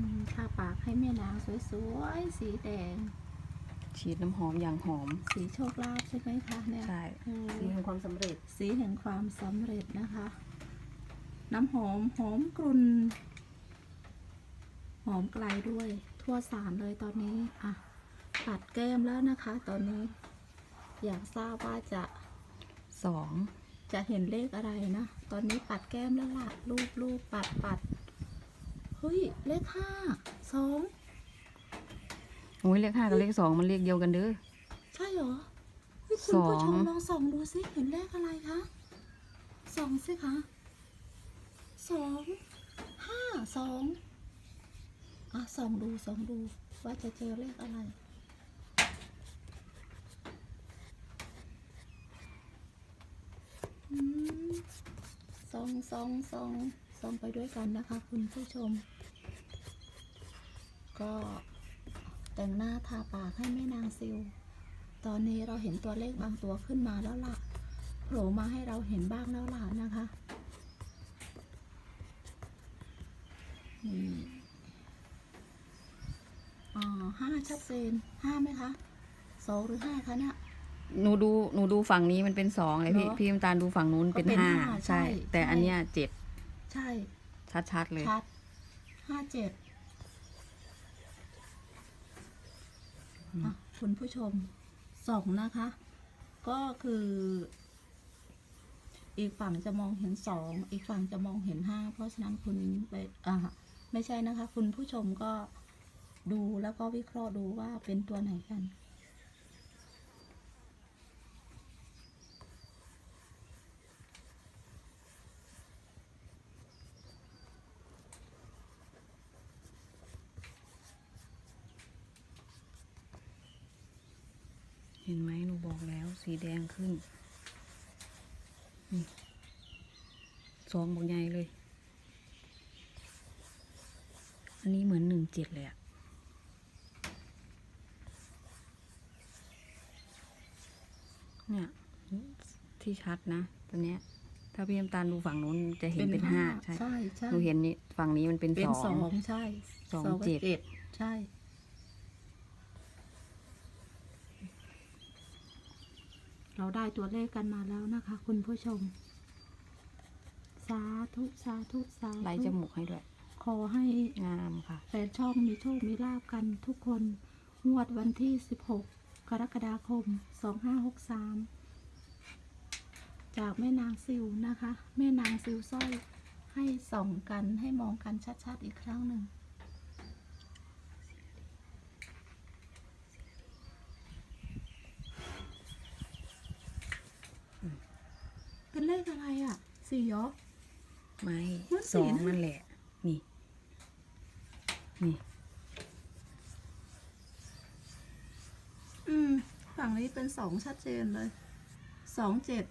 อืมทาปากให้แม่นางสวยๆ สีแดง ฉีดน้ำหอมอย่างหอม สีโชคลาภใช่ไหมคะเนี่ยใช่เออสีแห่งความสำเร็จ สีแห่งความสำเร็จนะคะ น้ำหอมหอมกลุ่นหอมไกลด้วย ทั่วสารเลยตอนนี้อะตัดแก้มแล้วนะคะ ตอนนี้ อยากทราบว่าจะสองจะเห็นเลขอะไรนะ ตอนนี้ปัดแก้มแล้วล่ะรูปรูปปัดปัด เฮ้ย เลขห้าสองโอ้ยเลขห้ากับเลขสองมันเลขเดียวกันเด้อ ใช่เหรอเฮ้ยคุณผู้ชมสองลองส่องดูสิเห็นเลขอะไรคะส่องสิคะสองห้าสองอะส่องดูส่องดูว่าจะเจอเลขอะไรอืมส่องส่องส่อง ส่องไปด้วยกันนะคะ คุณผู้ชม ก็แต่งหน้าทาปากให้แม่นางซิล ตอนนี้เราเห็นตัวเลขบางตัวขึ้นมาแล้วล่ะโผล่มาให้เราเห็นบ้างแล้วล่ะนะคะนี่อ่าห้าชัดเจนห้าไหมคะสองหรือห้าคะเนี่ย หนูดูหนูดูฝั่งนี้มันเป็นสองเลยพี่เหรอพี่น้ำตาลดูฝั่งนู้นเป็นก็เป็นห้าห้าใช่ ใช่ แต่ใช่อันเนี้ยเจ็ด ใช่ชัดๆเลย ชัดห้าเจ็ดอะคุณผู้ชมสองนะคะ ก็คือ อีกฝั่งจะมองเห็นสองอีกฝั่งจะมองเห็นห้าเพราะฉะนั้นคุณไปอ่าไม่ใช่นะคะ คุณผู้ชมก็ดูแล้วก็วิเคราะห์ดูว่าเป็นตัวไหนกัน ห็นไหมหนูบอกแล้วสีแดงขึ้นนี่สองบอกใหญ่เลย อันนี้เหมือนหนึ่งเจ็ดเลยอะเนี่ยที่ชัดนะตอนเนี้ย ถ้าพี่น้ำตาลดูฝั่งนู้นจะเห็นเป็นห้าใช่ใช่ใช่หนูเห็นนี่ฝั่งนี้มันเป็นเป็นสสอองงใช่สองกับเจ็ดใช่ เราได้ตัวเลขกันมาแล้วนะคะ คุณผู้ชม สาธุสาธุสาธุไล่จมูกให้ด้วย ขอให้งามค่ะ แฟนช่องมีโชค มีลาบกันทุกคน งวดวันที่ 16 กรกฎาคม 2563 จากแม่นางซิวนะคะ แม่นางซิวสร้อยให้ส่องกันให้มองกันชัดๆอีกครั้งหนึ่ง เป็นเลขอะไรอะสี่เหรอ ไม่มันสองสีนะ นั่นแหละ นี่ นี่ อืม ฝั่งนี้เป็นสองชัดเจนเลยสองเจ็ด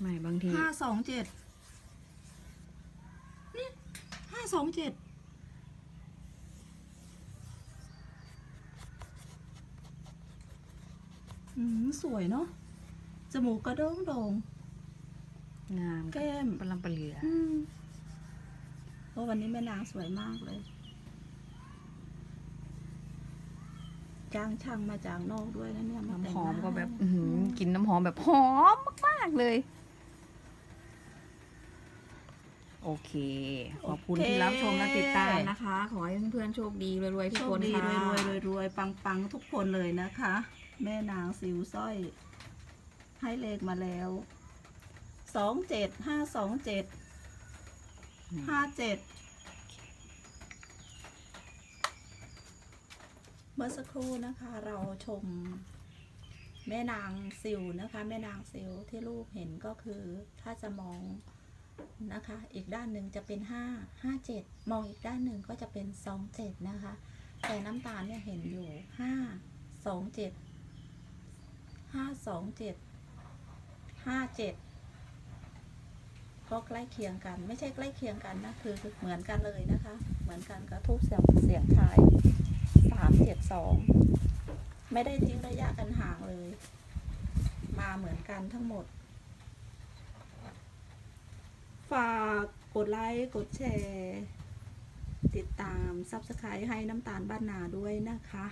ไม่บางที ห้าสองเจ็ดนี่ห้าสองเจ็ดอืมสวยเนาะ จมูกกระโด่งโด่งงามแก้มปลำปลาเหลืออืมเพราะวันนี้แม่นางสวยมากเลย จ้างช่างมาจากนอกด้วยนะเนี่ยาแต่งน้ำหอมก็แบบให้อื้อหืออกลินน้ำหอมแบบหอมมากๆเลย โอเค ขอบคุณที่รับชมและติดตามนะคะ ขอให้เพื่อนๆโชคดีรวยๆทุกโชคคนดีค่ะ รวยรวยรวยรวยปังปังทุกคนเลยนะคะ แม่นางสิวสร้อย ให้เลขมาแล้วสองเจ็ดห้าสองเจ็ดห้าเจ็ดเมื่อสักครู่นะคะเราชมแม่นางซิวนะคะ แม่นางซิวที่ลูกเห็นก็คือถ้าจะมองนะคะ อีกด้านหนึ่งจะเป็นห้าห้าเจ็ดมองอีกด้านหนึ่งก็จะเป็นสองเจ็ดนะคะ แต่น้ำตาลเนี่ยเห็นอยู่ห้าสองเจ็ดห้าสองเจ็ด ห้าเจ็ดก็ใกล้เคียงกัน ไม่ใช่ใกล้เคียงกันนะคือเหมือนกันเลยนะคะ เหมือนกันกับทูบเสียงเสียงทายสามเจ็ดสองไม่ได้ทิ้งระยะกันห่างเลย มาเหมือนกันทั้งหมด ฝากกดไลค์กดแชร์ ติดตาม Subscribe ให้น้ำตาลบ้านนาด้วยนะคะ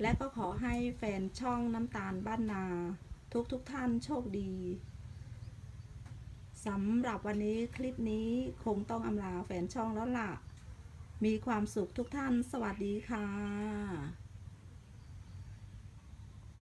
และก็ขอให้แฟนช่องน้ำตาลบ้านนา ทุกทุกท่านโชคดีสำหรับวันนี้คลิปนี้คงต้องอำลาแฟนช่องแล้วล่ะ มีความสุขทุกท่านสวัสดีค่ะ